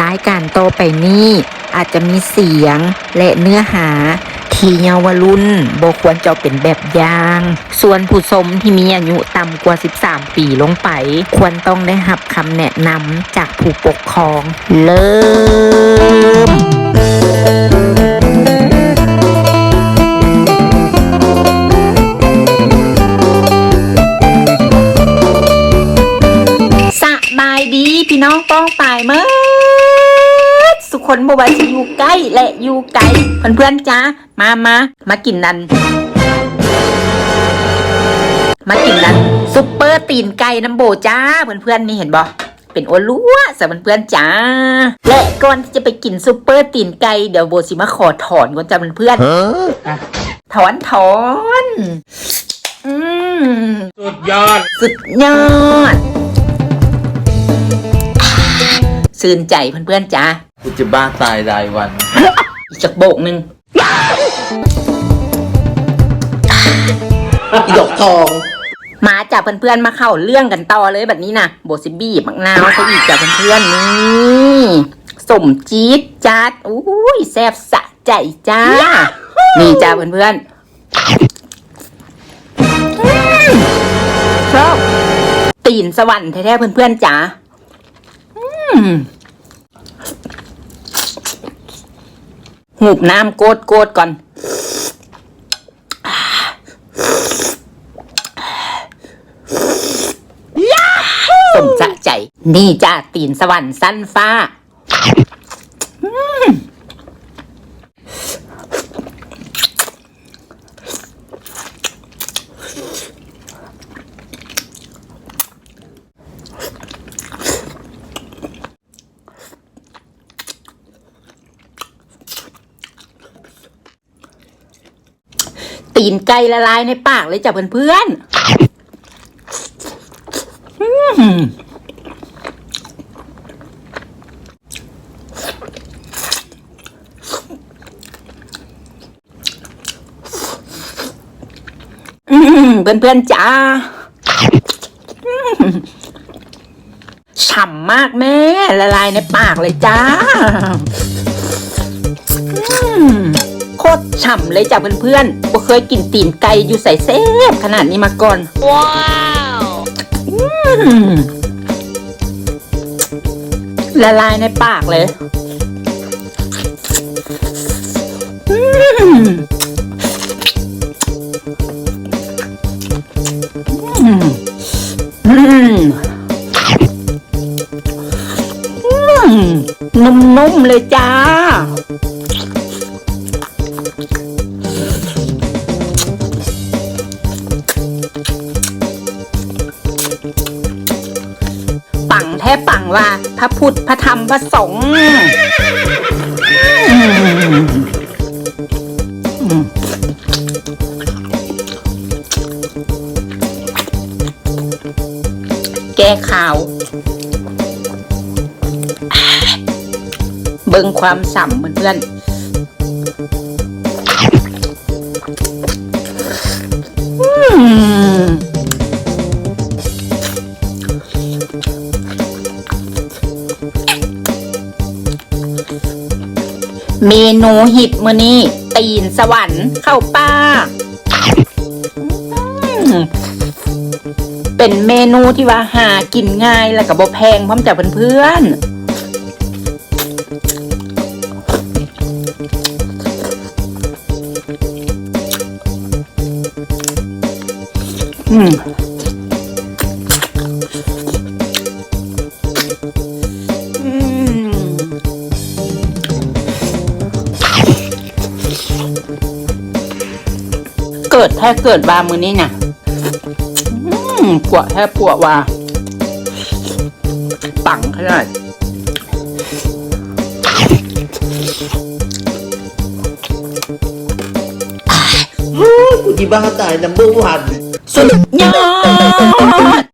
รายการโตไปนี้อาจจะมีเสียงและเนื้อหาที่เยาวรุ่นบ่ควรจะเป็นแบบอย่าง ส่วนผู้ชมที่มีอายุต่ำกว่า 13 ปีลงไป ควรต้องได้รับคำแนะนำจากผู้ปกครอง เริ่ม สบายดีพี่น้องป้องปายเมื่อ คนบว่าจะอยู่ใกล้และอยู่ไกลเพื่อนๆจ้ามามามากินนัน มากินนันซุปเปอร์ตีนไก่น้ำโบจ้าเพื่อนๆนี่เห็นบ่เป็นโอลัวสำหรับเพื่อนๆจ้า และก่อนที่จะไปกินซุปเปอร์ตีนไก่เดี๋ยวโบสิมาขอถอนก่อนจ้าเพื่อนๆถอนถอนอืมสุดยอด สุดยอด ซื่นใจเพื่อนๆจ้า กูจะบ้าตายรายวัน อีกจักโบกหนึ่งอีดอกทอง มาจากเพื่อนๆมาเข้าเรื่องกันต่อเลยแบบนี้นะโบซิบี้มักนาวซะอีกจากเพื่อนๆนี่สมจี๊ดจัดอุ้ยแซ่บสะใจจ้า นี่จ้าเพื่อนๆอืมชอบตีนสวรรค์แท้ๆเพื่อนๆจ้าอืม หูบน้ำโกดโกดก่อน สมจะใจ นี่จ้าตีนสวรรค์สั้นฟ้า ตีนไก่ละลายในปากเลยจ้ะเพื่อนๆอืมอืมเพื่อนจ้าฉ่ำมากแม่ ละลายในปากเลยจ้า อืม ตรฉ่ำเลยจ้ะเพื่อนๆบ่เคยกินตีนไก่อยู่ใส่เซฟขนาดนี้มาก่อน ว้าวอืมละลายในปากเลยอืมอืมอืมอืมนุ่มๆเลยจ้า ปังแท้ปังว่าพระพุทธพระธรรมพระสงฆ์แก้ข่าว เบิ่งความสัมเพื่อนอืม เมนูฮิตมื้อนี้ ตีนสวรรค์เข้าป้า เป็นเมนูที่ว่าหากินง่ายแล้วก็บ่แพงพร้อมจากเพื่อนๆอืม ดแท้เกิดว่ามือนี้น่ะอืมปวดแท้ปวดว่าปังขนาดกูจะบ้าตายนัมเบอร์วันสุดยอด